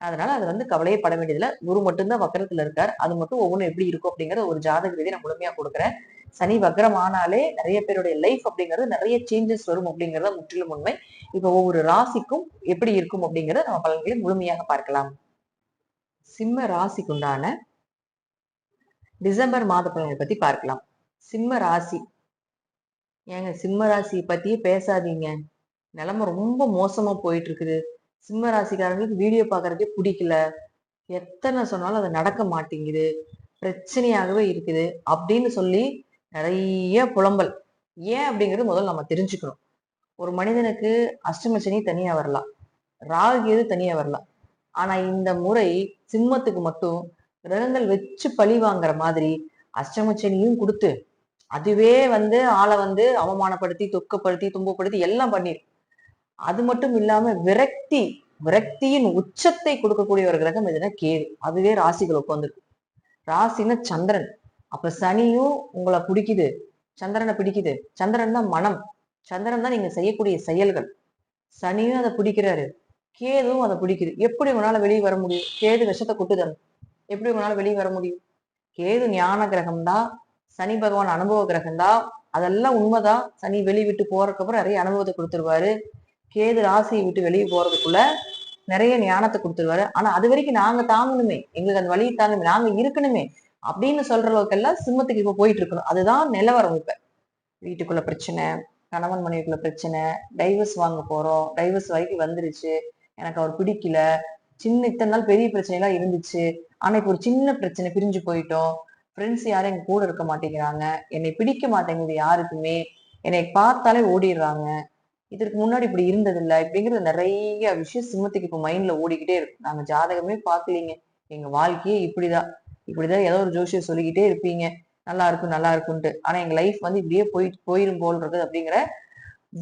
அதனால அது வந்து கவலையே பட வேண்டியதுல குரு மட்டும்தான் வக்கரத்துல இருக்கார். அது மட்டும் ஒவ்வொன்றும் எப்படி இருக்கும் அப்படிங்கறத ஒரு ஜாதக ரீதியை நான் முழுமையா கொடுக்குறேன். சனி வக்கரம் ஆனாலே நிறைய பேருடைய லைஃப் அப்படிங்கிறது நிறைய சேஞ்சஸ் வரும் அப்படிங்கறத முற்றிலும் உண்மை. இப்ப ஒவ்வொரு ராசிக்கும் எப்படி இருக்கும் அப்படிங்கறத நம்ம பலன்களை முழுமையாக பார்க்கலாம். சிம்ம ராசிக்குண்டான டிசம்பர் மாத பலன்களை பத்தி பார்க்கலாம். சிம்ம ராசி. ஏங்க சிம்ம ராசி பத்தியே பேசாதீங்க. நிலைமை ரொம்ப மோசமா போயிட்டு இருக்குது. சிம்ம ராசிக்காரங்களுக்கு வீடியோ பாக்குறதுக்கே பிடிக்கல. எத்தனை சொன்னாலும் அது நடக்க மாட்டேங்குது. பிரச்சனையாகவே இருக்குது. அப்படின்னு சொல்லி நிறைய புலம்பல். ஏன் அப்படிங்கிறது முதல்ல நம்ம தெரிஞ்சுக்கணும். ஒரு மனிதனுக்கு அஷ்டம சனி தனியா வரலாம் ராகு எது தனியா வரலாம் ஆனா இந்த முறை சிம்மத்துக்கு மட்டும் கிரகங்கள் வச்சு பழி வாங்குற மாதிரி அஷ்டம சனியும் கொடுத்து அதுவே வந்து ஆளை வந்து அவமானப்படுத்தி துக்கப்படுத்தி துன்பப்படுத்தி எல்லாம் பண்ணிரு. அது மட்டும் இல்லாம விரக்தி விரக்தியின் உச்சத்தை கொடுக்கக்கூடிய ஒரு கிரகம் எதுனா கேது. அதுவே ராசிகள் உட்காந்துருக்கு ராசின்னா சந்திரன். அப்ப சனியும் உங்களை பிடிக்குது. சந்திரனை பிடிக்குது. சந்திரன் தான் மனம். சந்திரன் தான் நீங்க செய்யக்கூடிய செயல்கள். சனியும் அதை பிடிக்கிறாரு. கேதுவும் அதை பிடிக்குது. எப்படி உங்களால வெளியே வர முடியும்? கேது விஷத்தை கொட்டுதல். எப்படி உங்களால வெளியே வர முடியும்? கேது ஞான கிரகம் தான். சனி பகவான் அனுபவ கிரகம் தான். அதெல்லாம் உண்மைதான். சனி வெளியே விட்டு போறதுக்கு அப்புறம் நிறைய அனுபவத்தை கொடுத்துருவாரு. கேது ராசியை விட்டு வெளியே போறதுக்குள்ள நிறைய ஞானத்தை கொடுத்துருவாரு. ஆனா அது வரைக்கும் நாங்க தாங்கணுமே. எங்களுக்கு அந்த வழியை தாங்கணுமே. நாங்க இருக்கணுமே அப்படின்னு சொல்ற அளவுக்கு எல்லாம் சிம்மத்துக்கு இப்ப போயிட்டு இருக்கணும். அதுதான் நிலவரம் இப்ப. வீட்டுக்குள்ள பிரச்சனை கணவன் மனைவிக்குள்ள பிரச்சனை டைவர்ஸ் வாங்க போறோம். டைவர்ஸ் வரைக்கும் வந்துருச்சு. எனக்கு அவர் பிடிக்கல. சின்ன இத்தனை நாள் பெரிய பிரச்சனைலாம் இருந்துச்சு. ஆனா இப்ப ஒரு சின்ன பிரச்சனை பிரிஞ்சு போயிட்டோம். ஃப்ரெண்ட்ஸ் யாரும் எங்க கூட இருக்க மாட்டேங்கிறாங்க. என்னை பிடிக்க மாட்டேங்குது யாருக்குமே. என்னை பார்த்தாலே ஓடிடுறாங்க. இதற்கு முன்னாடி இப்படி இருந்ததில்ல. இப்படிங்கிறது நிறைய விஷயம் சிம்மத்துக்கு இப்போ மைண்ட்ல ஓடிக்கிட்டே இருக்கும் நாங்க ஜாதகமே பார்க்கலீங்க. எங்க வாழ்க்கையே இப்படிதான். இப்படிதான் ஏதோ ஒரு ஜோஷியம் சொல்லிக்கிட்டே இருப்பீங்க. நல்லா இருக்கும் நல்லா இருக்கும்ட்டு ஆனா எங்க லைஃப் வந்து இப்படியே போயிட்டு போயிரும் போல் இருக்குது அப்படிங்கிற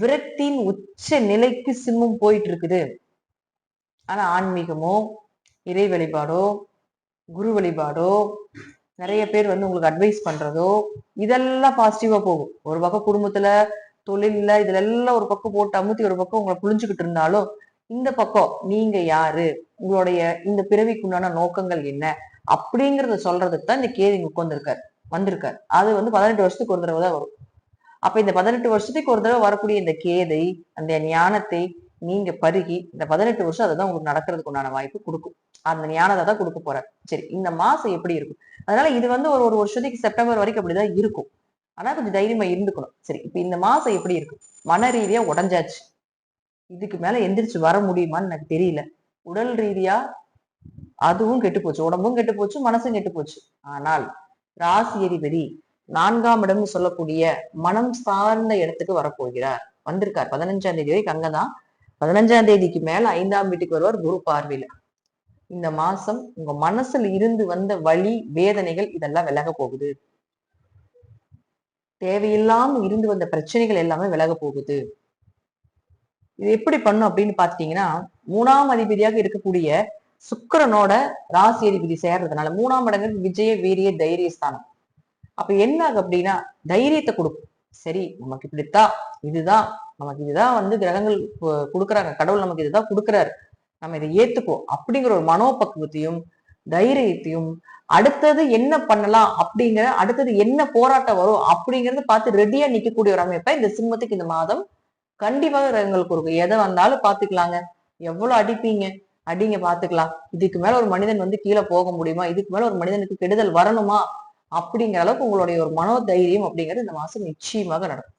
விரக்தியின் உச்ச நிலைக்கு சிம்மம் போயிட்டு இருக்குது ஆனா ஆன்மீகமோ இறை வழிபாடோ குரு வழிபாடோ நிறைய பேர் வந்து உங்களுக்கு அட்வைஸ் பண்றதோ இதெல்லாம் பாசிட்டிவா போகும். ஒரு பக்கம் குடும்பத்துல தொழில்ல இதுல எல்லாம் ஒரு பக்கம் போட்டு அமுத்தி ஒரு பக்கம் உங்களை புழிஞ்சுக்கிட்டு இருந்தாலும் இந்த பக்கம் நீங்க யாரு? உங்களுடைய இந்த பிறவிக்குண்டான நோக்கங்கள் என்ன? அப்படிங்கறத சொல்றதுக்கு தான் இந்த கேது இங்க உட்கார்ந்துருக்காரு வந்திருக்காரு. அது வந்து பதினெட்டு வருஷத்துக்கு ஒரு தடவை தான் வரும். அப்ப இந்த பதினெட்டு வருஷத்துக்கு ஒரு தடவை வரக்கூடிய இந்த கேதை அந்த ஞானத்தை நீங்க பருகி இந்த பதினெட்டு வருஷம் அதுதான் உங்களுக்கு நடக்கிறதுக்கு உண்டான வாய்ப்பு கொடுக்கும். அந்த ஞானத்தை தான் கொடுக்க போறாரு. சரி இந்த மாசம் எப்படி இருக்கும்? அதனால இது வந்து ஒரு ஒரு வருஷத்துக்கு செப்டம்பர் வரைக்கும் அப்படிதான் இருக்கும். ஆனா கொஞ்சம் தைரியமா இருந்துக்கணும். சரி இப்ப இந்த மாசம் எப்படி இருக்கு? மன ரீதியா உடஞ்சாச்சு. இதுக்கு மேல எந்திரிச்சு வர முடியுமான்னு எனக்கு தெரியல. உடல் ரீதியா அதுவும் கெட்டு போச்சு. உடம்பும் கெட்டு போச்சு மனசும் கெட்டு போச்சு. ஆனால் ராசி அதிபதி நான்காம் இடம்னு சொல்லக்கூடிய மனம் சார்ந்த இடத்துக்கு வரப்போகிறார். வந்திருக்கார். பதினஞ்சாம் தேதி வரைக்கும் அங்கதான். பதினஞ்சாம் தேதிக்கு மேல ஐந்தாம் வீட்டுக்கு வருவார் குரு பார்வையில. இந்த மாசம் உங்க மனசுல இருந்து வந்த வலி வேதனைகள் இதெல்லாம் விலக போகுது. தேவையில்லாம இருந்து வந்த பிரச்சனைகள் எல்லாமே விலக போகுது. இது எப்படி பண்ணும் அப்படின்னு பாத்தீங்கன்னா மூணாம் அதிபதியாக இருக்கக்கூடிய சுக்கரனோட ராசி அதிபதி சேர்றதுனால மூணாம் இடங்கள் விஜய வீரிய தைரியஸ்தானம் அப்ப என்ன ஆகும் அப்படின்னா தைரியத்தை கொடுக்கும். சரி நமக்கு இப்படித்தான் இதுதான் நமக்கு இதுதான் வந்து கிரகங்கள் கொடுக்குறாங்க. கடவுள் நமக்கு இதுதான் கொடுக்குறாரு. நம்ம இதை ஏத்துக்குவோம். அப்படிங்கிற ஒரு மனோபக்குவத்தையும் தைரியத்தையும் அடுத்தது என்ன பண்ணலாம் அப்படிங்கிற அடுத்தது என்ன போராட்டம் வரும் அப்படிங்கறத பார்த்து ரெடியா நிக்கக்கூடிய ஒரு அமைப்பை இந்த சிம்மத்துக்கு இந்த மாதம் கண்டிப்பாக எங்களுக்கு கொடுக்கும் எதை வந்தாலும் பாத்துக்கலாங்க எவ்வளவு அடிப்பீங்க? அடிங்க பாத்துக்கலாம் இதுக்கு மேல ஒரு மனிதன் வந்து கீழே போக முடியுமா? இதுக்கு மேல ஒரு மனிதனுக்கு கெடுதல் வரணுமா? அப்படிங்கிற அளவுக்கு உங்களுடைய ஒரு மனோ தைரியம் அப்படிங்கிறது இந்த மாசம் நிச்சயமாக நடக்கும்.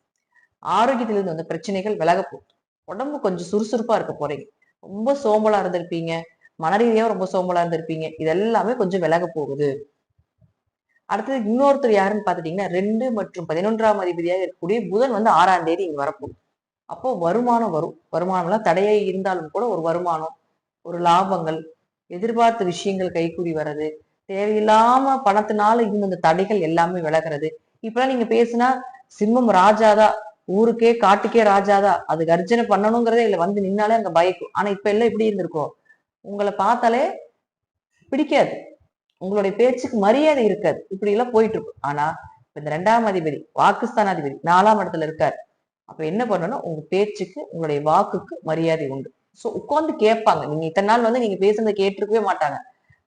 ஆரோக்கியத்திலிருந்து வந்த பிரச்சனைகள் விலக போகுது. உடம்பு கொஞ்சம் சுறுசுறுப்பா இருக்க போறீங்க. ரொம்ப சோம்பலா இருந்திருப்பீங்க. மனரீதியா ரொம்ப சோம்பலா இருந்திருப்பீங்க. இது எல்லாமே கொஞ்சம் விலக போகுது. அடுத்தது இன்னொருத்தர் யாருன்னு பாத்துட்டீங்கன்னா ரெண்டு மற்றும் பதினொன்றாம் அதிபதியாக இருக்கக்கூடிய புதன் வந்து ஆறாம் தேதி இங்க வரப்போகுது. அப்போ வருமானம் வரும். வருமானம்லாம் தடையே இருந்தாலும் கூட ஒரு வருமானம் ஒரு லாபங்கள் எதிர்பார்த்த விஷயங்கள் கைகூடி வர்றது தேவையில்லாம பணத்தினால இருந்த அந்த தடைகள் எல்லாமே விலகிறது. இப்பெல்லாம் நீங்க பேசுனா சிம்மம் ராஜாதா ஊருக்கே காட்டுக்கே ராஜாதா அது கர்ஜனை பண்ணணுங்கிறதே இல்ல வந்து நின்னாலே அங்க பயக்கும். ஆனா இப்ப எல்லாம் எப்படி இருந்திருக்கோம்? உங்களை பார்த்தாலே பிடிக்காது. உங்களுடைய பேச்சுக்கு மரியாதை இருக்காது. இப்படி எல்லாம் போயிட்டு இருக்கும் ஆனா இப்ப இந்த ரெண்டாம் அதிபதி வாக்குஸ்தானாதிபதி நாலாம் இடத்துல இருக்காரு. அப்ப என்ன பண்ணணும்? உங்க பேச்சுக்கு உங்களுடைய வாக்குக்கு மரியாதை உண்டு. சோ உட்காந்து கேட்பாங்க. நீங்க இத்தனை நாள் வந்து நீங்க பேசுனதை கேட்டிருக்கவே மாட்டாங்க.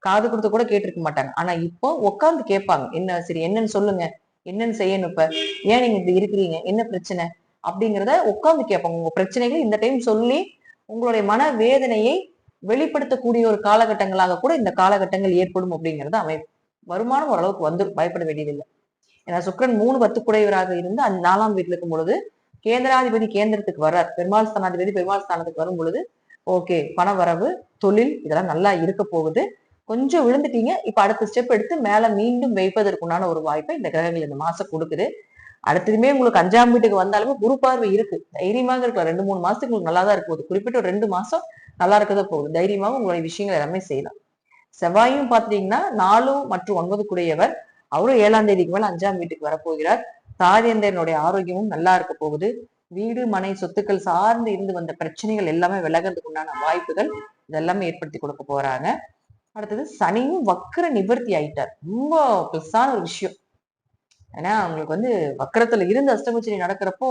காது கொடுத்து கூட கேட்டிருக்க மாட்டாங்க. ஆனா இப்போ உட்காந்து கேட்பாங்க. என்ன சரி என்னன்னு சொல்லுங்க. என்னன்னு செய்யணும் இப்ப? ஏன் நீங்க இப்படி இருக்கிறீங்க? என்ன பிரச்சனை? அப்படிங்கிறத உட்காந்து கேட்பாங்க. உங்க பிரச்சனைகளை இந்த டைம் சொல்லி உங்களுடைய மன வேதனையை வெளிப்படுத்தக்கூடிய ஒரு காலகட்டங்களாக கூட இந்த காலகட்டங்கள் ஏற்படும் அப்படிங்கறது அமைப்பு. வருமானம் ஓரளவுக்கு வந்துடும் பயப்பட வேண்டியதில்லை. ஏன்னா சுக்கிரன் மூணு பத்து குடையவராக இருந்து அந்த நாலாம் வீட்டுல இருக்கும் பொழுது கேந்திராதிபதி கேந்திரத்துக்கு வர்றார். பெருமாள் ஸ்தானாதிபதி பெருமாள் ஸ்தானத்துக்கு வரும் பொழுது ஓகே பண வரவு தொழில் இதெல்லாம் நல்லா இருக்க போகுது. கொஞ்சம் விழுந்துட்டீங்க இப்ப அடுத்த ஸ்டெப் எடுத்து மேல மீண்டும் வைப்பதற்குண்டான ஒரு வாய்ப்பை இந்த கிரகங்கள் இந்த மாசம் கொடுக்குது. அடுத்ததுமே உங்களுக்கு அஞ்சாம் வீட்டுக்கு வந்தாலுமே குரு பார்வை இருக்கு. தைரியமாக இருக்கலாம். ரெண்டு மூணு மாசத்துக்கு உங்களுக்கு நல்லா தான் இருக்கும் குறிப்பிட்ட ஒரு ரெண்டு மாசம் நல்லா இருக்கதா போகுது. தைரியமாக உங்களுடைய விஷயங்கள் எல்லாமே செய்யலாம். செவ்வாயும் பாத்தீங்கன்னா நாலு மற்றும் ஒன்பது குடையவர் அவரும் ஏழாம் தேதிக்கு மேல அஞ்சாம் வீட்டுக்கு வரப்போகிறார். தாரியந்தனுடைய ஆரோக்கியமும் நல்லா இருக்க போகுது. வீடு மனை சொத்துக்கள் சார்ந்து இருந்து வந்த பிரச்சனைகள் எல்லாமே விலகிறதுக்கு உண்டான வாய்ப்புகள் இதெல்லாமே ஏற்படுத்தி கொடுக்க போறாங்க. அடுத்தது சனியும் வக்கர நிவர்த்தி ஆயிட்டார். ரொம்ப பிளஸ்ஸான ஒரு விஷயம். ஏன்னா அவங்களுக்கு வந்து வக்கரத்துல இருந்து அஷ்டமச்சனி நடக்கிறப்போ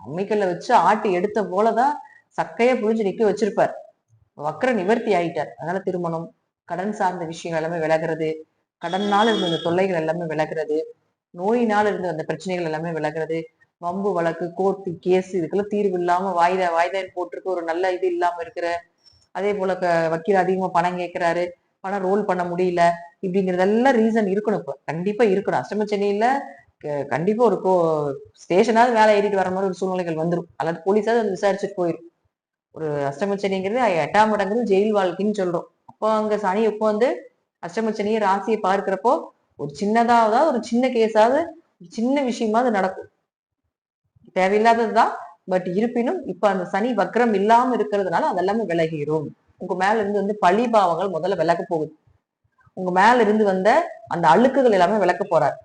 அம்மிக்கல்ல வச்சு ஆட்டி எடுத்த போலதான் சக்கைய புரிஞ்சு நிக்க வச்சிருப்பார். வக்கர நிவர்த்தி ஆயிட்டார். அதனால திருமணம். கடன் சார்ந்த விஷயங்கள் எல்லாமே விலகிறது. கடன்னால் இருந்த அந்த தொல்லைகள் எல்லாமே விலகிறது. நோயினால் இருந்த அந்த பிரச்சனைகள் எல்லாமே விலகிறது. வம்பு வழக்கு கோர்ட்டு கேஸ் இதுக்கெல்லாம் தீர்வு இல்லாம வாய்தா வாய்தான்னு போட்டிருக்கு ஒரு நல்ல இது இல்லாம இருக்கிற அதே போல க- வக்கீல் அதிகமா பணம் கேட்கிறாரு பணம் ரோல் பண்ண முடியல. இப்படிங்கறதெல்லாம் ரீசன் இருக்கணும் இப்ப. கண்டிப்பா இருக்கணும். அஷ்டம சென்னையில கண்டிப்பா ஒரு கோ ஸ்டேஷனாவது வேலை ஏறிட்டு வர மாதிரி ஒரு சூழ்நிலைகள் வந்துடும் அல்லது போலீஸாவது வந்து விசாரிச்சுட்டு போயிரும். ஒரு அஷ்டமச்சனிங்கிறது எட்டாம் இடங்கிறது ஜெயில் வாழ்க்கைன்னு சொல்றோம். அப்போ அங்க சனி எப்போ வந்து ராசியை பார்க்கிறப்போ ஒரு சின்னதாவது ஒரு சின்ன கேஸாவது ஒரு சின்ன விஷயமாவது நடக்கும். தேவையில்லாததுதான் பட் இருப்பினும் இப்ப அந்த சனி வக்ரம் இல்லாம இருக்கிறதுனால அதெல்லாமே விலகிரும். உங்க மேல இருந்து வந்து பழி பாவங்கள் முதல்ல விலக போகுது. உங்க மேல இருந்து வந்த அந்த அழுக்குகள் எல்லாமே விளக்க போறார்.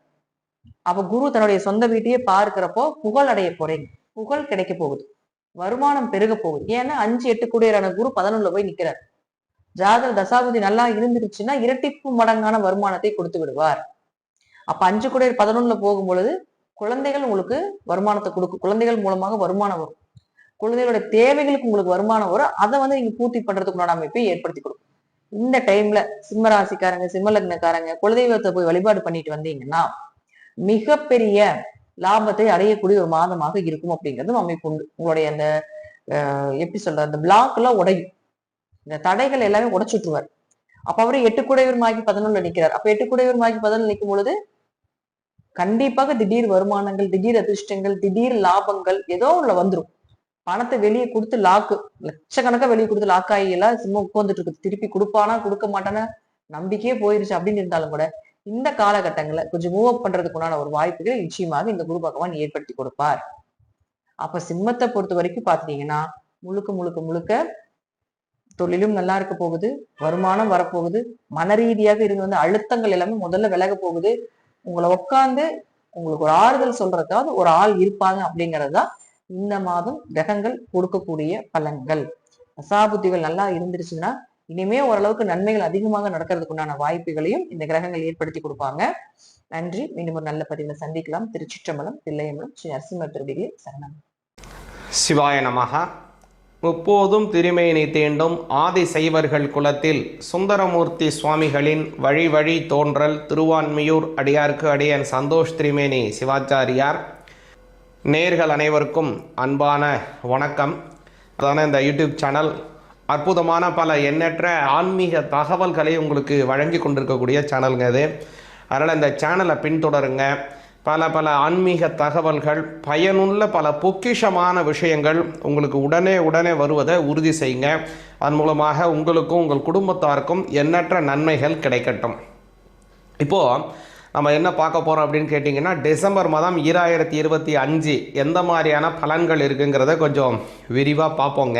அப்ப குரு தன்னுடைய சொந்த வீட்டையே பார்க்கிறப்போ புகழ் அடைய போறீங்க. புகழ் கிடைக்க போகுது. வருமானம் பெருக போகுது. ஏன்னா அஞ்சு எட்டு குடியரான குரு பதினொன்னுல போய் நிக்கிறார். ஜாதக தசாபதி நல்லா இருந்துருச்சுன்னா இரட்டிப்பு மடங்கான வருமானத்தை கொடுத்து விடுவார். அப்ப அஞ்சு குடையர் பதினொன்னுல போகும் பொழுது குழந்தைகள் உங்களுக்கு வருமானத்தை கொடுக்கும். குழந்தைகள் மூலமாக வருமானம் வரும். குழந்தைகளோட தேவைகளுக்கு உங்களுக்கு வருமானம் வரும். அதை வந்து நீங்க பூர்த்தி பண்றதுக்கு உண்டான அமைப்பை ஏற்படுத்தி கொடுக்கும். இந்த டைம்ல சிம்ம ராசிக்காரங்க குலதெய்வத்தை போய் வழிபாடு பண்ணிட்டு வந்தீங்கன்னா மிகப்பெரிய லாபத்தை அடையக்கூடிய ஒரு மாதமாக இருக்கும் அப்படிங்கிறது அமைப்பு உண்டு. உங்களுடைய அந்த எப்படி சொல்ற அந்த பிளாக் எல்லாம் உடையும். இந்த தடைகள் எல்லாமே உடைச்சுட்டுருவார் அப்ப அவரு எட்டு கூடையூர் மாகி பதினொன்றுல நிக்கிறார். அப்ப எட்டு குடையூர் மாகி பதினொன்று நிற்கும் பொழுது கண்டிப்பாக திடீர் வருமானங்கள் திடீர் அதிர்ஷ்டங்கள் திடீர் லாபங்கள் ஏதோ உள்ள வந்துடும் பணத்தை வெளியே கொடுத்து லாக்கு லட்சக்கணக்கா வெளியே கொடுத்து லாக் எல்லாம் சும்மா உட்காந்துட்டு இருக்குது. திருப்பி கொடுப்பானா கொடுக்க மாட்டானா நம்பிக்கையே போயிருச்சு அப்படின்னு இருந்தாலும் கூட இந்த காலகட்டங்களில் கொஞ்சம் மூவ் அப் பண்றதுக்குண்டான ஒரு வாய்ப்புகளை நிச்சயமாக இந்த குரு பகவான் ஏற்படுத்தி கொடுப்பார். அப்ப சிம்மத்தை பொறுத்த வரைக்கும் பாத்தீங்கன்னா முழுக்க முழுக்க முழுக்க தொழிலும் நல்லா இருக்க போகுது வருமானம் வரப்போகுது மன ரீதியாக இருந்து வந்த அழுத்தங்கள் எல்லாமே முதல்ல விலக போகுது. உங்களை உட்காந்து உங்களுக்கு ஒரு ஆறுதல் சொல்றதுக்காவது ஒரு ஆள் இருப்பாங்க அப்படிங்கிறது தான் இந்த மாதம் கிரகங்கள் கொடுக்கக்கூடிய பலன்கள். அசாபுத்திகள் நல்லா இருந்துருச்சுன்னா இனிமே ஓரளவுக்கு நன்மைகள் அதிகமாக நடக்கிறதுக்கு உண்டான வாய்ப்புகளையும் இந்த கிரகங்கள் ஏற்படுத்தி கொடுப்பாங்க. நன்றி. மீண்டும் ஒரு நல்ல பதிவில் சந்திக்கலாம். திருச்சிற்றம்பலம் தில்லையம்பலம் ஸ்ரீ நரசிம்ம திருடிகளே சரணம். சிவாய நமஹ. முப்போதும் திருமேனி தீண்டும் ஆதி சைவர்கள் குலத்தில் சுந்தரமூர்த்தி சுவாமிகளின் வழி வழி தோன்றல் திருவான்மியூர் அடியார்க்கு அடியன் சந்தோஷ் திருமேனி சிவாச்சாரியார். நேர்கள் அனைவருக்கும் அன்பான வணக்கம். அதான இந்த யூடியூப் சேனல் அற்புதமான பல எண்ணற்ற ஆன்மீக தகவல்களை உங்களுக்கு வழங்கி கொண்டிருக்கக்கூடிய சேனலுங்க இது. அதனால் இந்த சேனலை பின்தொடருங்க. பல பல ஆன்மீக தகவல்கள் பயனுள்ள பல பொக்கிஷமான விஷயங்கள் உங்களுக்கு உடனே உடனே வருவதை உறுதி செய்யுங்க. அதன் மூலமாக உங்களுக்கும் உங்கள் குடும்பத்தாருக்கும் எண்ணற்ற நன்மைகள் கிடைக்கட்டும். இப்போது நம்ம என்ன பார்க்க போகிறோம் அப்படின்னு கேட்டிங்கன்னா டிசம்பர் மாதம் ஈராயிரத்தி இருபத்தி அஞ்சு எந்த மாதிரியான பலன்கள் இருக்குங்கிறத கொஞ்சம் விரிவாக பார்ப்போங்க.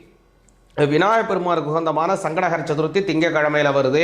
விநாயகப் பெருமானுக்கு உகந்தமான சங்கடகர சதுர்த்தி திங்கக்கிழமையில் வருது.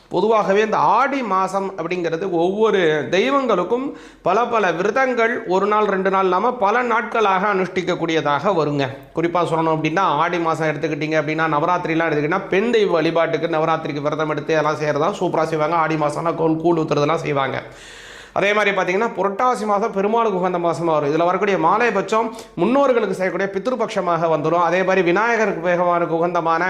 பொதுவாகவே இந்த ஆடி மாதம் அப்படிங்கிறது ஒவ்வொரு தெய்வங்களுக்கும் பல பல விரதங்கள் ஒரு நாள் ரெண்டு நாள் இல்லாமல் பல நாட்களாக அனுஷ்டிக்கக்கூடியதாக வருங்க. குறிப்பாக சொல்லணும் அப்படின்னா ஆடி மாதம் எடுத்துக்கிட்டிங்க அப்படின்னா நவராத்திரிலாம் எடுத்துக்கிட்டிங்கன்னா பெண் தெய்வ வழிபாட்டுக்கு நவராத்திரிக்கு விரதம் எடுத்து எல்லாம் செய்கிறதா சூப்பராக செய்வாங்க. ஆடி மாதம்னா கோல் கூழ் ஊற்றுறதுலாம் செய்வாங்க. அதே மாதிரி பார்த்தீங்கன்னா புரட்டாசி மாதம் பெருமாளுக்கு உகந்த மாதமாக வரும். இதில் வரக்கூடிய மாலைபட்சம் முன்னோர்களுக்கு செய்யக்கூடிய பித்ருபட்சமாக வந்துடும் அதே மாதிரி விநாயகருக்கு வேகமானுக்கு உகந்தமான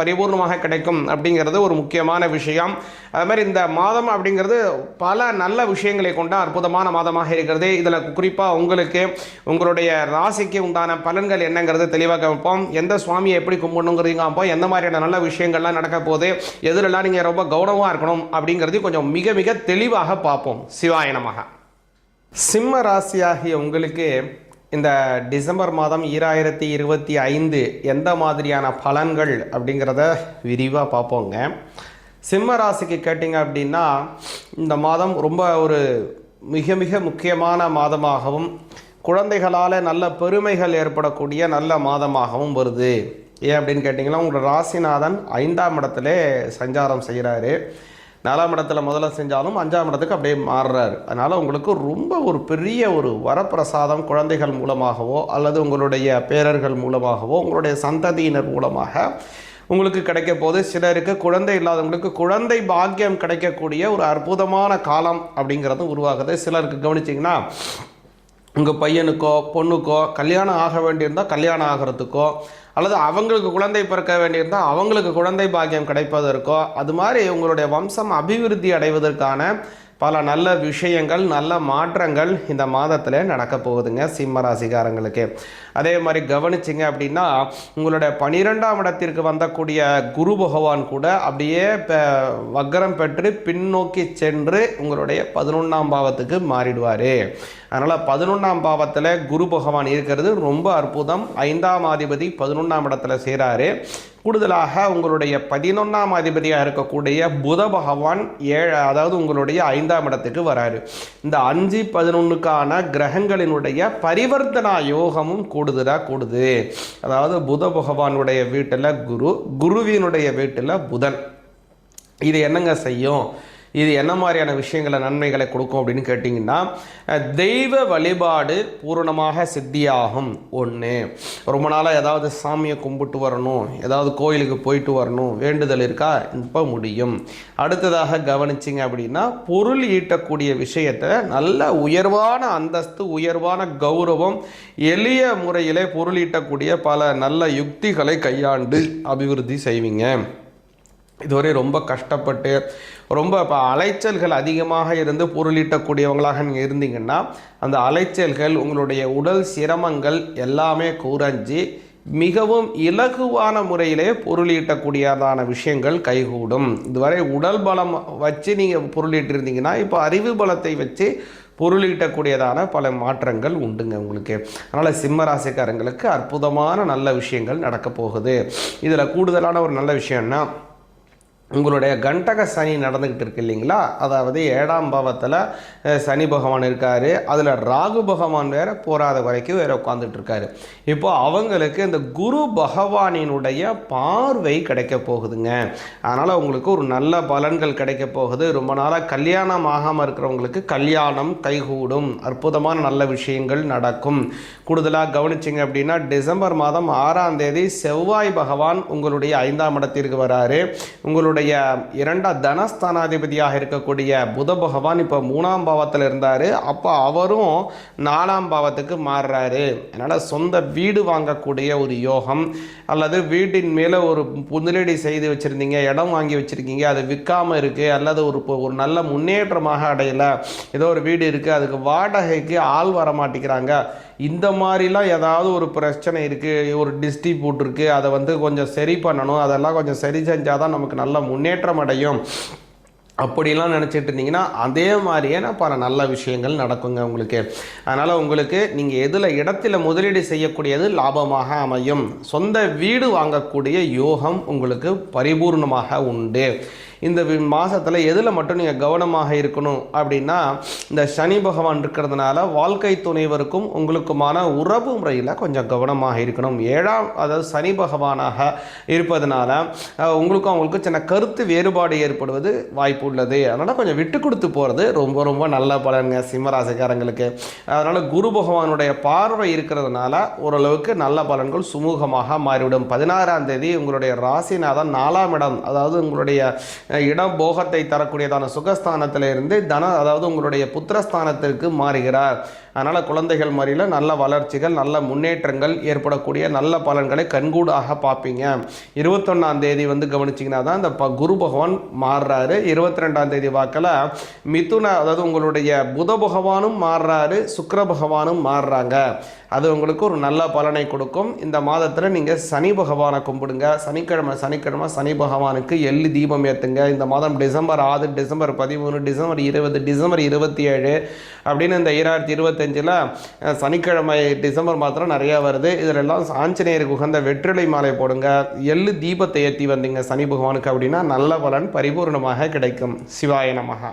பரிபூர்ணமாக கிடைக்கும் அப்படிங்கிறது ஒரு முக்கியமான விஷயம். அது மாதிரி இந்த மாதம் அப்படிங்கிறது பல நல்ல விஷயங்களை கொண்ட அற்புதமான மாதமாக இருக்கிறது. இதில் குறிப்பாக உங்களுக்கு உங்களுடைய ராசிக்கு உண்டான பலன்கள் என்னங்கிறது தெளிவாக வைப்போம். எந்த சுவாமியை எப்படி கும்பிடணுங்கிறீங்க அப்போ எந்த மாதிரியான நல்ல விஷயங்கள்லாம் நடக்க போகுது எதிரெல்லாம் நீங்கள் ரொம்ப கௌரவமாக இருக்கணும் அப்படிங்கிறதையும் கொஞ்சம் மிக மிக தெளிவாக பார்ப்போம். சிவாயனமாக சிம்ம ராசியாகிய உங்களுக்கு இந்த டிசம்பர் மாதம் ஈராயிரத்தி இருபத்தி ஐந்து எந்த மாதிரியான பலன்கள் அப்படிங்கிறத விரிவாக பார்ப்போங்க. சிம்ம ராசிக்கு கேட்டிங்க அப்படின்னா இந்த மாதம் ரொம்ப ஒரு மிக மிக முக்கியமான மாதமாகவும் குழந்தைகளால் நல்ல பெருமைகள் ஏற்படக்கூடிய நல்ல மாதமாகவும் வருது. ஏன் அப்படின்னு கேட்டிங்கன்னா உங்களோட ராசிநாதன் ஐந்தாம் இடத்துல சஞ்சாரம் செய்கிறாரு நாலாம் இடத்துல முதல்ல செஞ்சாலும் அஞ்சாம் இடத்துக்கு அப்படியே மாறுறாரு. அதனால் உங்களுக்கு ரொம்ப ஒரு பெரிய ஒரு வரப்பிரசாதம் குழந்தைகள் மூலமாகவோ அல்லது உங்களுடைய பேரர்கள் மூலமாகவோ உங்களுடைய சந்ததியினர் மூலமாக உங்களுக்கு கிடைக்க போது சிலருக்கு குழந்தை இல்லாதவங்களுக்கு குழந்தை பாக்கியம் கிடைக்கக்கூடிய ஒரு அற்புதமான காலம் அப்படிங்கிறது உருவாகுது. சிலருக்கு கவனிச்சிங்கன்னா உங்கள் பையனுக்கோ பொண்ணுக்கோ கல்யாணம் ஆக வேண்டியிருந்தால் கல்யாணம் ஆகிறதுக்கோ அல்லது அவங்களுக்கு குழந்தை பிறக்க வேண்டியிருந்தால் அவங்களுக்கு குழந்தை பாக்கியம் கிடைப்பதற்கோ அது மாதிரி உங்களுடைய வம்சம் அபிவிருத்தி அடைவதற்கான பல நல்ல விஷயங்கள் நல்ல மாற்றங்கள் இந்த மாதத்தில் நடக்க போகுதுங்க சிம்ம ராசிகாரங்களுக்கு அதே மாதிரி கவனிச்சிங்க அப்படின்னா உங்களுடைய பனிரெண்டாம் இடத்திற்கு வந்தக்கூடிய குரு பகவான் கூட அப்படியே இப்போ வக்கரம் பெற்று பின்னோக்கி சென்று உங்களுடைய பதினொன்றாம் பாவத்துக்கு மாறிடுவார். அதனால் பதினொன்றாம் பாவத்தில் குரு பகவான் இருக்கிறது ரொம்ப அற்புதம். ஐந்தாம் அதிபதி பதினொன்றாம் இடத்துல செய்கிறாரு கூடுதலாக உங்களுடைய பதினொன்றாம் அதிபதியாக இருக்கக்கூடிய புத பகவான் ஏழு அதாவது உங்களுடைய ஐந்தாம் இடத்துக்கு வராரு. இந்த அஞ்சு பதினொன்றுக்கான கிரகங்களினுடைய பரிவர்த்தனா யோகமும் கூடுதலாக கூடுது. அதாவது புத பகவானுடைய வீட்டில் குரு குருவினுடைய வீட்டில் புதன். இது என்னங்க செய்யும்? இது என்ன மாதிரியான விஷயங்களை நன்மைகளை கொடுக்கும் அப்படின்னு கேட்டிங்கன்னா தெய்வ வழிபாடு பூரணமாக சித்தியாகும். ஒன்று ரொம்ப நாளாக ஏதாவது சாமியை கும்பிட்டு வரணும் ஏதாவது கோயிலுக்கு போயிட்டு வரணும் வேண்டுதல் இருக்கா? இப்போ முடியும். அடுத்ததாக கவனிச்சிங்க அப்படின்னா பொருள் ஈட்டக்கூடிய விஷயத்தை நல்ல உயர்வான அந்தஸ்து உயர்வான கௌரவம் எளிய முறையிலே பொருள் ஈட்டக்கூடிய பல நல்ல யுக்திகளை கையாண்டு அபிவிருத்தி செய்வீங்க. இதுவரை ரொம்ப கஷ்டப்பட்டு ரொம்ப இப்போ அலைச்சல்கள் அதிகமாக இருந்து பொருளீட்டக்கூடியவங்களாக நீங்கள் இருந்தீங்கன்னா அந்த அலைச்சல்கள் உங்களுடைய உடல் சிரமங்கள் எல்லாமே குறைஞ்சி மிகவும் இலகுவான முறையிலே பொருளீட்டக்கூடியதான விஷயங்கள் கைகூடும். இதுவரை உடல் பலம் வச்சு நீங்கள் பொருளீட்டிருந்தீங்கன்னா இப்போ அறிவு பலத்தை வச்சு பொருளீட்டக்கூடியதான பல மாற்றங்கள் உண்டுங்க உங்களுக்கு. அதனால் சிம்மராசிக்காரங்களுக்கு அற்புதமான நல்ல விஷயங்கள் நடக்க போகுது. இதில் கூடுதலான ஒரு நல்ல விஷயம்னா உங்களுடைய கண்டக சனி நடந்துக்கிட்டு இருக்கு இல்லைங்களா? அதாவது ஏழாம் பாவத்தில் சனி பகவான் இருக்கார். அதில் ராகு பகவான் வேற போராத வரைக்கும் வேற உட்காந்துட்டு இருக்காரு. இப்போ அவங்களுக்கு இந்த குரு பகவானினுடைய பார்வை கிடைக்க போகுதுங்க. அதனால் உங்களுக்கு ஒரு நல்ல பலன்கள் கிடைக்க போகுது. ரொம்ப நாளாக கல்யாணம் ஆகாமல் இருக்கிறவங்களுக்கு கல்யாணம் கைகூடும். அற்புதமான நல்ல விஷயங்கள் நடக்கும். கூடுதலாக கவனிச்சிங்க அப்படின்னா டிசம்பர் மாதம் ஆறாம் தேதி செவ்வாய் பகவான் உங்களுடைய ஐந்தாம் இடத்திற்கு வராரு. உங்களுடைய உங்களுடைய இரண்டாம் தனஸ்தானாதிபதியாக இருக்கக்கூடிய புத பகவான் இப்போ மூணாம் பாவத்தில் இருந்தார். அப்போ அவரும் நாலாம் பாவத்துக்கு மாறுறாரு. அதனால் சொந்த வீடு வாங்கக்கூடிய ஒரு யோகம் அல்லது வீட்டின் மேலே ஒரு முதலீடு செய்து வச்சுருந்தீங்க இடம் வாங்கி வச்சுருக்கீங்க அது விற்காமல் இருக்குது அல்லது ஒரு இப்போ ஒரு நல்ல முன்னேற்றமாக அடையலை. ஏதோ ஒரு வீடு இருக்குது அதுக்கு வாடகைக்கு ஆள் வர மாட்டேங்கிறாங்க. இந்த மாதிரிலாம் ஏதாவது ஒரு பிரச்சனை இருக்குது ஒரு டிஸ்ட்ரிபியூட் இருக்குது அதை வந்து கொஞ்சம் சரி பண்ணணும் அதெல்லாம் கொஞ்சம் சரி செஞ்சால் தான் நமக்கு நல்ல முன்னேற்றம் அடையும். அப்படிலாம் நினச்சிட்டு இருந்தீங்கன்னா அதே மாதிரியே பல நல்ல விஷயங்கள் நடக்குங்க உங்களுக்கு. அதனால் உங்களுக்கு நீங்கள் எதில் இடத்துல முதலீடு செய்யக்கூடியது லாபமாக அமையும். சொந்த வீடு வாங்கக்கூடிய யோகம் உங்களுக்கு பரிபூர்ணமாக உண்டு. இந்த மாதத்தில் எதில் மட்டும் நீங்கள் கவனமாக இருக்கணும் அப்படின்னா இந்த சனி பகவான் இருக்கிறதுனால வாழ்க்கை துணைவருக்கும் உங்களுக்குமான உறவு முறையில் கொஞ்சம் கவனமாக இருக்கணும். ஏழாம் அதாவது சனி பகவானாக இருப்பதனால உங்களுக்கும் அவங்களுக்கும் சின்ன கருத்து வேறுபாடு ஏற்படுவது வாய்ப்பு உள்ளது. அதனால் கொஞ்சம் விட்டு கொடுத்து போகிறது ரொம்ப ரொம்ப நல்ல பலனுங்க சிம்மராசிக்காரங்களுக்கு. அதனால் குரு பகவானுடைய பார்வை இருக்கிறதுனால ஓரளவுக்கு நல்ல பலன்கள் சுமூகமாக மாறிவிடும். பதினாறாம் தேதி உங்களுடைய ராசிநாதன் நாலாம் இடம். அதாவது உங்களுடைய இடம் போகத்தை தரக்கூடியதான சுகஸ்தானத்தில் இருந்து தன அதாவது உங்களுடைய புத்திரஸ்தானத்திற்கு மாறுகிறார். அதனால் குழந்தைகள் மாதிரியில் நல்ல வளர்ச்சிகள் நல்ல முன்னேற்றங்கள் ஏற்படக்கூடிய நல்ல பலன்களை கண்கூடாக பார்ப்பீங்க. இருபத்தொன்னாம் தேதி வந்து கவனிச்சிங்கன்னா தான் இந்த ப குரு பகவான் மாறுறாரு. இருபத்தி ரெண்டாம் தேதி வாக்கில் மிதுன அதாவது உங்களுடைய புத பகவானும் மாறுறாரு சுக்கர பகவானும் மாறுறாங்க. அது உங்களுக்கு ஒரு நல்ல பலனை கொடுக்கும். இந்த மாதத்தில் நீங்கள் சனி பகவானை கும்பிடுங்க. சனிக்கிழமை சனிக்கிழமை சனி பகவானுக்கு எள்ளு தீபம் ஏற்றுங்க இந்த மாதம் டிசம்பர் ஆறு டிசம்பர் பதிமூணு டிசம்பர் இருபது டிசம்பர் இருபத்தி ஏழு அப்படின்னு இந்த ஈராயிரத்தி இருபத்தஞ்சில் சனிக்கிழமை டிசம்பர் மாதம் நிறையா வருது. இதிலெல்லாம் ஆஞ்சநேயருக்கு உகந்த வெற்றிலை மாலை போடுங்க. எள்ளு தீபத்தை ஏற்றி வந்தீங்க சனி பகவானுக்கு அப்படின்னா நல்ல பலன் பரிபூர்ணமாக கிடைக்கும். சிவாய நமகா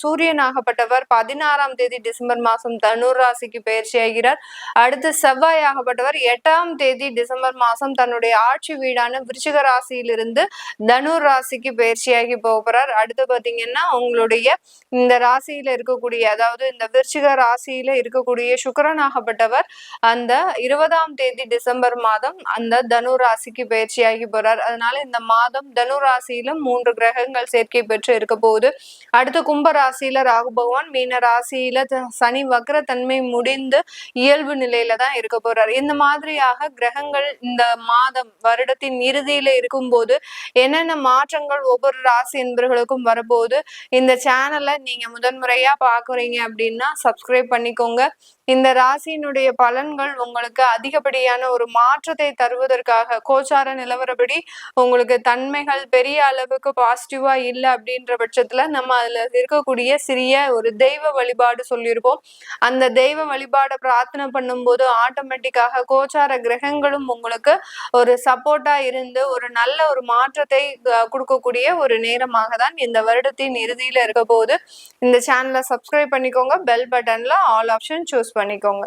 சூரியனாகப்பட்டவர் பதினாறாம் தேதி டிசம்பர் மாசம் தனுர் ராசிக்கு பயிற்சி ஆகிறார். அடுத்து செவ்வாய் ஆகப்பட்டவர் எட்டாம் தேதி டிசம்பர் மாசம் தன்னுடைய ஆட்சி வீடான விருச்சிக ராசியிலிருந்து தனுர் ராசிக்கு பயிற்சியாகி போகிறார் அடுத்து பாத்தீங்கன்னா உங்களுடைய இந்த ராசியில இருக்கக்கூடிய அதாவது இந்த விருச்சிக ராசியில இருக்கக்கூடிய சுக்கிரனாகப்பட்டவர் அந்த இருபதாம் தேதி டிசம்பர் மாதம் அந்த தனு ராசிக்கு பயிற்சியாகி போறார். அதனால இந்த மாதம் தனு ராசியில மூன்று கிரகங்கள் சேர்க்கை பெற்று இருக்க போகுது. அடுத்து கும்ப ராசியில ராகு பகவான் மீன ராசியில சனி வக்ர தன்மை முடிந்து இயல்பு நிலையில தான் இருக்க போறார். இந்த மாதிரியாக கிரகங்கள் இந்த மாதம் வருடத்தின் இறுதியில இருக்கும்போது என்னென்ன மாற்றங்கள் ஒவ்வொரு ராசி என்பவர்களுக்கும் வரபோது இந்த சேனலை நீங்க முதன்முறையா பாக்குறீங்க அப்படின்னா சப்ஸ்கிரைப் பண்ணிக்கோங்க. இந்த ராசியினுடைய பலன்கள் உங்களுக்கு அதிகப்படியான ஒரு மாற்றத்தை தருவதற்காக கோச்சார நிலவரப்படி உங்களுக்கு தன்மைகள் பெரிய அளவுக்கு பாசிட்டிவா இல்லை அப்படின்ற பட்சத்துல நம்ம அதுல இருக்கக்கூடிய சிறிய ஒரு தெய்வ வழிபாடு சொல்லியிருப்போம். அந்த தெய்வ வழிபாடை பிரார்த்தனை பண்ணும்போது ஆட்டோமேட்டிக்காக கோச்சார கிரகங்களும் உங்களுக்கு ஒரு சப்போர்ட்டா இருந்து ஒரு நல்ல ஒரு மாற்றத்தை கொடுக்கக்கூடிய ஒரு நேரமாக தான் இந்த வருடத்தின் இறுதியில இருக்க போது இந்த சேனலை சப்ஸ்கிரைப் பண்ணிக்கோங்க. பெல் பட்டன்ல ஆல் ஆப்ஷன் சூஸ் பண்ணிக்கோங்க.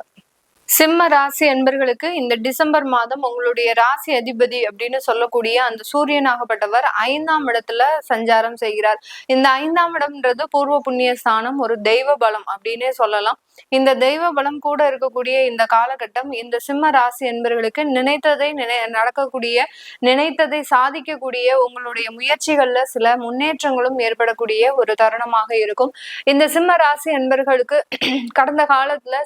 சிம்ம ராசி அன்பர்களுக்கு இந்த டிசம்பர் மாதம் உங்களுடைய ராசி அதிபதி அப்படின்னு சொல்லக்கூடிய அந்த சூரியனாகப்பட்டவர் ஐந்தாம் இடத்துல சஞ்சாரம் செய்கிறார். இந்த ஐந்தாம் இடம்ன்றது பூர்வ புண்ணிய ஸ்தானம் ஒரு தெய்வ பலம் அப்படின்னே சொல்லலாம். இந்த தெய்வ பலம் கூட இருக்கக்கூடிய இந்த காலகட்டம் இந்த சிம்ம ராசி என்பர்களுக்கு நினைத்ததை நினை நடக்கக்கூடிய நினைத்ததை சாதிக்கக்கூடிய உங்களுடைய முயற்சிகள்ல சில முன்னேற்றங்களும் ஏற்படக்கூடிய ஒரு தருணமாக இருக்கும். இந்த சிம்ம ராசி என்பர்களுக்கு கடந்த காலத்துல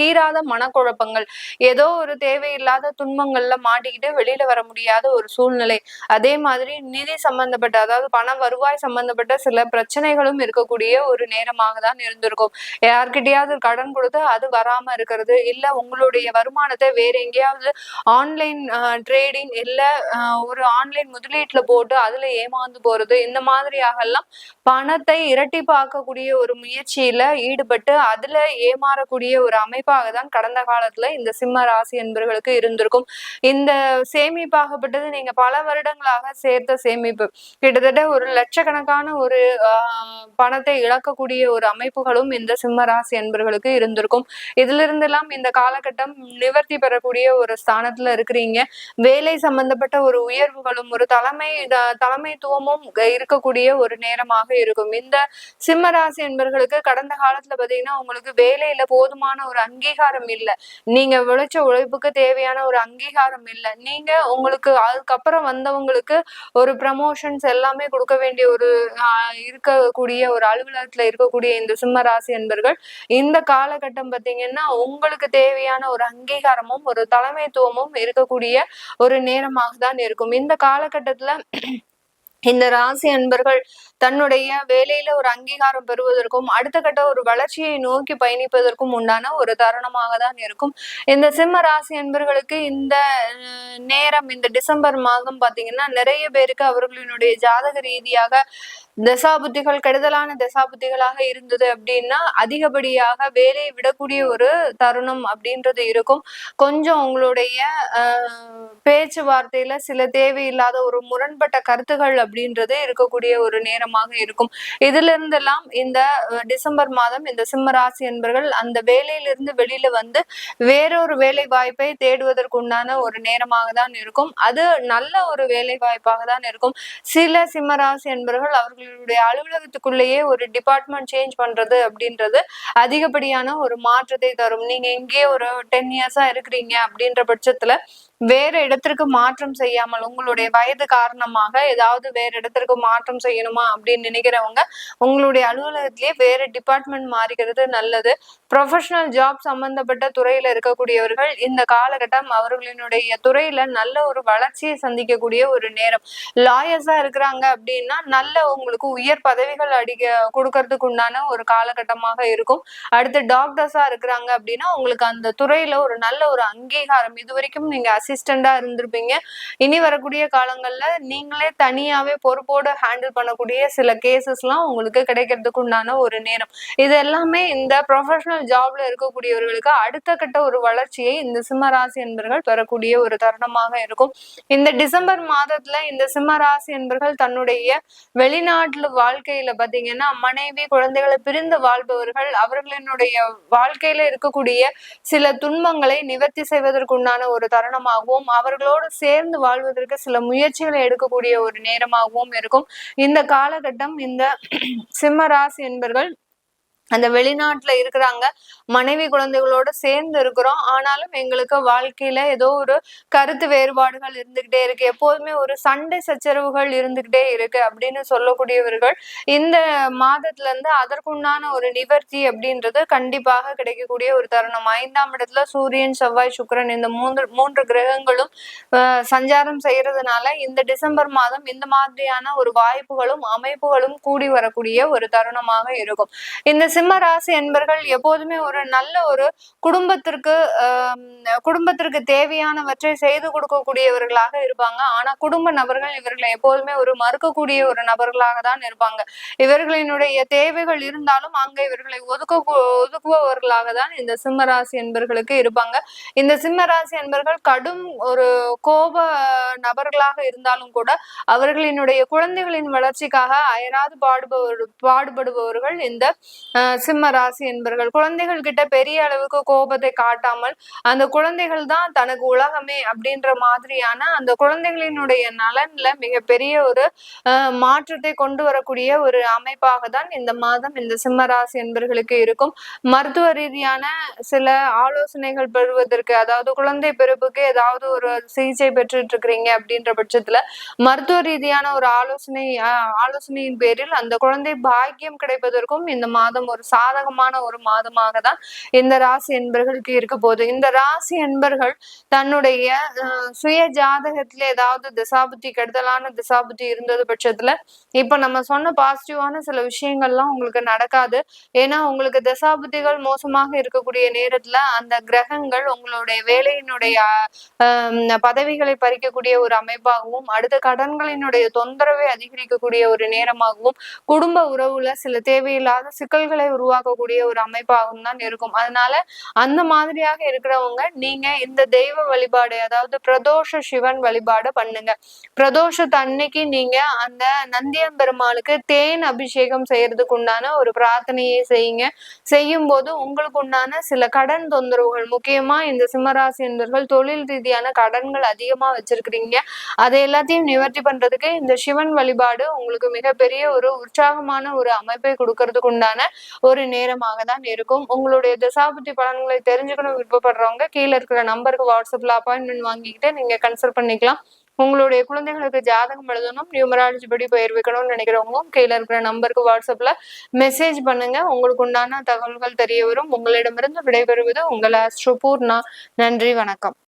தீராத மனக்குழப்பங்கள் ஏதோ ஒரு தேவையில்லாத துன்பங்கள்ல மாட்டிக்கிட்டு வெளியில வர முடியாத ஒரு சூழ்நிலை. அதே மாதிரி நிதி சம்பந்தப்பட்ட அதாவது பண வருவாய் சம்பந்தப்பட்ட சில பிரச்சனைகளும் இருக்கக்கூடிய ஒரு நேரமாக தான் இருந்திருக்கும். யார்கிட்டயாவது கடன் கொடுத்து அது வராம இருக்கிறது இல்ல உங்களுடைய வருமானத்தை வேற எங்கேயாவது ஆன்லைன் ட்ரேடிங் இல்ல ஒரு ஆன்லைன் முதலீட்டுல போட்டு அதுல ஏமாந்து போறது இந்த மாதிரியாக எல்லாம் பணத்தை இரட்டிப்பாக்கக்கூடிய ஒரு முயற்சியில ஈடுபட்டு அதுல ஏமாறக்கூடிய ஒரு அமைப்பாக தான் கடந்த காலத்துல இந்த சிம்ம ராசி என்பர்களுக்கு இருந்திருக்கும். இந்த சேமிப்பாகப்பட்டது நீங்க பல வருடங்களாக சேர்த்த சேமிப்பு. கிட்டத்தட்ட ஒரு லட்சக்கணக்கான ஒரு ஆஹ், பணத்தை இழக்கக்கூடிய ஒரு அமைப்புகளும் இந்த சிம்ம ராசி என்பர்களுக்கு இருந்திருக்கும். இதுல இருந்தெல்லாம் இந்த காலகட்டம் நிவர்த்தி பெறக்கூடிய ஒரு ஸ்தானத்துல இருக்கிறீங்க. வேலை சம்பந்தப்பட்ட ஒரு உயர்வுகளும் ஒரு தலைமை தலைமைத்துவமும் இருக்கக்கூடிய ஒரு நேரமாக இருக்கும். இந்த சிம்ம ராசி என்பர்களுக்கு கடந்த காலத்துல பாத்தீங்கன்னா உங்களுக்கு வேலையில போதுமான ஒரு அங்கீகாரம் இல்லை. நீங்க உழைச்ச உழைப்புக்கு தேவையான ஒரு அங்கீகாரம் இல்லை. நீங்க உங்களுக்கு அதுக்கப்புறம் வந்தவங்களுக்கு ஒரு ப்ரமோஷன்ஸ் எல்லாமே கொடுக்க வேண்டிய ஒரு இருக்கக்கூடிய ஒரு அலுவலகத்துல இருக்கக்கூடிய இந்த சிம்ம ராசி என்பர்கள் இந்த காலகட்டம் பாத்தீங்கன்னா உங்களுக்கு தேவையான ஒரு அங்கீகாரமும் ஒரு தலைமைத்துவமும் இருக்கக்கூடிய ஒரு நேரமாக தான் இருக்கும். இந்த காலகட்டத்துல இந்த ராசி அன்பர்கள் தன்னுடைய வேலையில ஒரு அங்கீகாரம் பெறுவதற்கும் அடுத்த கட்ட ஒரு வளர்ச்சியை நோக்கி பயணிப்பதற்கும் உண்டான ஒரு தருணமாக தான் இருக்கும். இந்த சிம்ம ராசி என்பர்களுக்கு இந்த நேரம் இந்த டிசம்பர் மாதம் பாத்தீங்கன்னா நிறைய பேருக்கு அவர்களினுடைய ஜாதக ரீதியாக தசாபுத்திகள் கெடுதலான தசாபுத்திகளாக இருந்தது அப்படின்னா அதிகப்படியாக வேலையை விடக்கூடிய ஒரு தருணம் அப்படின்றது இருக்கும். கொஞ்சம் உங்களுடைய ஆஹ், பேச்சுவார்த்தையில சில தேவையில்லாத ஒரு முரண்பட்ட கருத்துகள் அப்படின்றது இருக்கக்கூடிய ஒரு நேரம் நேரமாக இருக்கும். இதுல இருந்தெல்லாம் இந்த டிசம்பர் மாதம் இந்த சிம்ம ராசி என்பர்கள் அந்த வேலையிலிருந்து வெளியில வந்து வேறொரு வேலை வாய்ப்பை தேடுவதற்குண்டான ஒரு நேரமாக தான் இருக்கும். அது நல்ல ஒரு வேலை வாய்ப்பாக தான் இருக்கும். சில சிம்ம ராசி என்பர்கள் அவர்களுடைய அலுவலகத்துக்குள்ளேயே ஒரு டிபார்ட்மெண்ட் சேஞ்ச் பண்றது அப்படின்றது அதிகப்படியான ஒரு மாற்றத்தை தரும். நீங்க எங்கேயே ஒரு டென் இயர்ஸா இருக்கிறீங்க அப்படின்ற பட்சத்துல வேற இடத்திற்கு மாற்றம் செய்யாமல் உங்களுடைய வயது காரணமாக ஏதாவது வேற இடத்திற்கு மாற்றம் செய்யணுமா அப்படின்னு நினைக்கிறவங்க உங்களுடைய அலுவலகத்திலேயே வேற டிபார்ட்மெண்ட் மாறிக்கிறது நல்லது. ப்ரொஃபஷனல் ஜாப் சம்பந்தப்பட்ட துறையில இருக்கக்கூடியவர்கள் இந்த காலகட்டம் அவர்களினுடைய துறையில நல்ல ஒரு வளர்ச்சியை சந்திக்கக்கூடிய ஒரு நேரம். லாயர்ஸா இருக்கிறாங்க அப்படின்னா நல்ல உங்களுக்கு உயர் பதவிகள் அடிக்க கொடுக்கறதுக்கு உண்டான ஒரு காலகட்டமாக இருக்கும். அடுத்து டாக்டர்ஸா இருக்கிறாங்க அப்படின்னா உங்களுக்கு அந்த துறையில ஒரு நல்ல ஒரு அங்கீகாரம். இது வரைக்கும் நீங்க அசிஸ்டண்டா இருந்திருப்பீங்க. இனி வரக்கூடிய காலங்கள்ல நீங்களே தனியாவே பொறுப்போடு ஹேண்டில் பண்ணக்கூடிய சில கேசஸ்லாம் உங்களுக்கு கிடைக்கிறதுக்கு உண்டான ஒரு நேரம். இது எல்லாமே இந்த ப்ரொஃபஷனல் ஜாப்ல இருக்கக்கூடியவர்களுக்கு அடுத்த கட்ட ஒரு வளர்ச்சியை இந்த சிம்மராசி என்பர்கள் பெறக்கூடிய ஒரு தருணமாக இருக்கும். இந்த டிசம்பர் மாதத்துல இந்த சிம்மராசி என்பர்கள் தன்னுடைய வெளிநாட்டுல வாழ்க்கையில பாத்தீங்கன்னா மனைவி குழந்தைகளை பிரிந்து வாழ்பவர்கள் அவர்களினுடைய வாழ்க்கையில இருக்கக்கூடிய சில துன்பங்களை நிவர்த்தி செய்வதற்குண்டான ஒரு தருணமாகவும் அவர்களோடு சேர்ந்து வாழ்வதற்கு சில முயற்சிகளை எடுக்கக்கூடிய ஒரு நேரமாகவும் இருக்கும். இந்த காலகட்டம் இந்த சிம்மராசி என்பர்கள் அந்த வெளிநாட்டுல இருக்கிறாங்க. மனைவி குழந்தைகளோட சேர்ந்து இருக்கிறோம். ஆனாலும் எங்களுக்கு வாழ்க்கையில ஏதோ ஒரு கருத்து வேறுபாடுகள் இருந்துகிட்டே இருக்கு. எப்போதுமே ஒரு சண்டை சச்சரவுகள் இருந்துகிட்டே இருக்கு அப்படின்னு சொல்லக்கூடியவர்கள் இந்த மாதத்துல இருந்து அதற்குண்டான ஒரு நிவர்த்தி அப்படின்றது கண்டிப்பாக கிடைக்கக்கூடிய ஒரு தருணம். ஐந்தாம் இடத்துல சூரியன் செவ்வாய் சுக்கிரன் இந்த மூன்று மூன்று கிரகங்களும் ஆஹ், சஞ்சாரம் செய்யறதுனால இந்த டிசம்பர் மாதம் இந்த மாதிரியான ஒரு வாய்ப்புகளும் அமைப்புகளும் கூடி வரக்கூடிய ஒரு தருணமாக இருக்கும். இந்த சிம்ம ராசி என்பர்கள் எப்போதுமே ஒரு நல்ல ஒரு குடும்பத்திற்கு ஆஹ், குடும்பத்திற்கு தேவையானவற்றை செய்து கொடுக்கக்கூடியவர்களாக இருப்பாங்க. ஆனா குடும்ப நபர்கள் இவர்களை எப்போதுமே ஒரு மறுக்கக்கூடிய ஒரு நபர்களாக தான் இருப்பாங்க. இவர்களினுடைய தேவைகள் இருந்தாலும் அங்க இவர்களை ஒதுக்க ஒதுக்குபவர்களாக தான் இந்த சிம்ம ராசி என்பர்களுக்கு இருப்பாங்க. இந்த சிம்ம ராசி என்பர்கள் கடும் ஒரு கோப நபர்களாக இருந்தாலும் கூட அவர்களினுடைய குழந்தைகளின் வளர்ச்சிக்காக அயராது பாடுபவர் பாடுபடுபவர்கள் இந்த சிம்ம ராசி என்பர்கள் குழந்தைகள் கிட்ட பெரிய அளவுக்கு கோபத்தை காட்டாமல் அந்த குழந்தைகள் தான் தனக்கு உலகமே அப்படின்ற மாதிரியான அந்த குழந்தைகளினுடைய நலன்ல மிகப்பெரிய ஒரு மாற்றத்தை கொண்டு வரக்கூடிய ஒரு அமைப்பாக தான் இந்த மாதம் இந்த சிம்ம ராசி என்பர்களுக்கு இருக்கும். மருத்துவ ரீதியான சில ஆலோசனைகள் பெறுவதற்கு அதாவது குழந்தை பிறப்புக்கு ஏதாவது ஒரு சிகிச்சை பெற்றுட்டு இருக்கிறீங்க அப்படின்ற பட்சத்துல மருத்துவ ரீதியான ஒரு ஆலோசனை ஆஹ், ஆலோசனையின் பேரில் அந்த குழந்தை பாக்கியம் கிடைப்பதற்கும் இந்த மாதம் ஒரு சாதகமான ஒரு மாதமாக தான் இந்த ராசி என்பர்களுக்கு இருக்க போகுது. இந்த ராசி என்பர்கள் தன்னுடைய சுய ஜாதகத்துல ஏதாவது திசாபுத்தி கெடுதலான திசாபுத்தி இருந்தது பட்சத்துல இப்ப நம்ம சொன்ன பாசிட்டிவான சில விஷயங்கள்லாம் உங்களுக்கு நடக்காது. ஏன்னா உங்களுக்கு திசாபுத்திகள் மோசமாக இருக்கக்கூடிய நேரத்துல அந்த கிரகங்கள் உங்களுடைய வேலையினுடைய ஆஹ், பதவிகளை பறிக்கக்கூடிய ஒரு அமைப்பாகவும் அடுத்த கடன்களினுடைய தொந்தரவை அதிகரிக்கக்கூடிய ஒரு நேரமாகவும் குடும்ப உறவுல சில தேவையில்லாத சிக்கல்களை சிக்கல்களை உருவாக்கக்கூடிய ஒரு அமைப்பாகவும் தான் இருக்கும். அதனால அந்த மாதிரியாக இருக்கிறவங்க நீங்க இந்த தெய்வ வழிபாடு அதாவது பிரதோஷ சிவன் வழிபாடு பண்ணுங்க. பிரதோஷத்து அன்னைக்கு நீங்க அந்த நந்தியம்பெருமாளுக்கு தேன் அபிஷேகம் செய்யறதுக்கு உண்டான ஒரு பிரார்த்தனையை செய்யுங்க. செய்யும் போது உங்களுக்கு உண்டான சில கடன் தொந்தரவுகள் முக்கியமா இந்த சிம்மராசி என்பவர்கள் தொழில் ரீதியான கடன்கள் அதிகமா வச்சிருக்கிறீங்க. அதை எல்லாத்தையும் நிவர்த்தி பண்றதுக்கு இந்த சிவன் வழிபாடு உங்களுக்கு மிகப்பெரிய ஒரு உற்சாகமான ஒரு அமைப்பை கொடுக்கறதுக்கு உண்டான ஒரு நேரமாக தான் இருக்கும். உங்களுடைய தசாபுத்தி பலன்களை தெரிஞ்சுக்கணும் விருப்பப்படுறவங்க கீழே இருக்கிற நம்பருக்கு வாட்ஸ்அப்ல அப்பாயின்மெண்ட் வாங்கிக்கிட்டு நீங்க கன்சல்ட் பண்ணிக்கலாம். உங்களுடைய குழந்தைகளுக்கு ஜாதகம் எழுதணும் நியூமராலஜி படி பெயர் வைக்கணும்னு நினைக்கிறவங்க கீழே இருக்கிற நம்பருக்கு வாட்ஸ்அப்ல மெசேஜ் பண்ணுங்க. உங்களுக்கு உண்டான தகவல்கள் தெரிய வரும். உங்களிடமிருந்து விடைபெறுவது உங்கள் ஆஸ்ட்ரோ நன்றி வணக்கம்.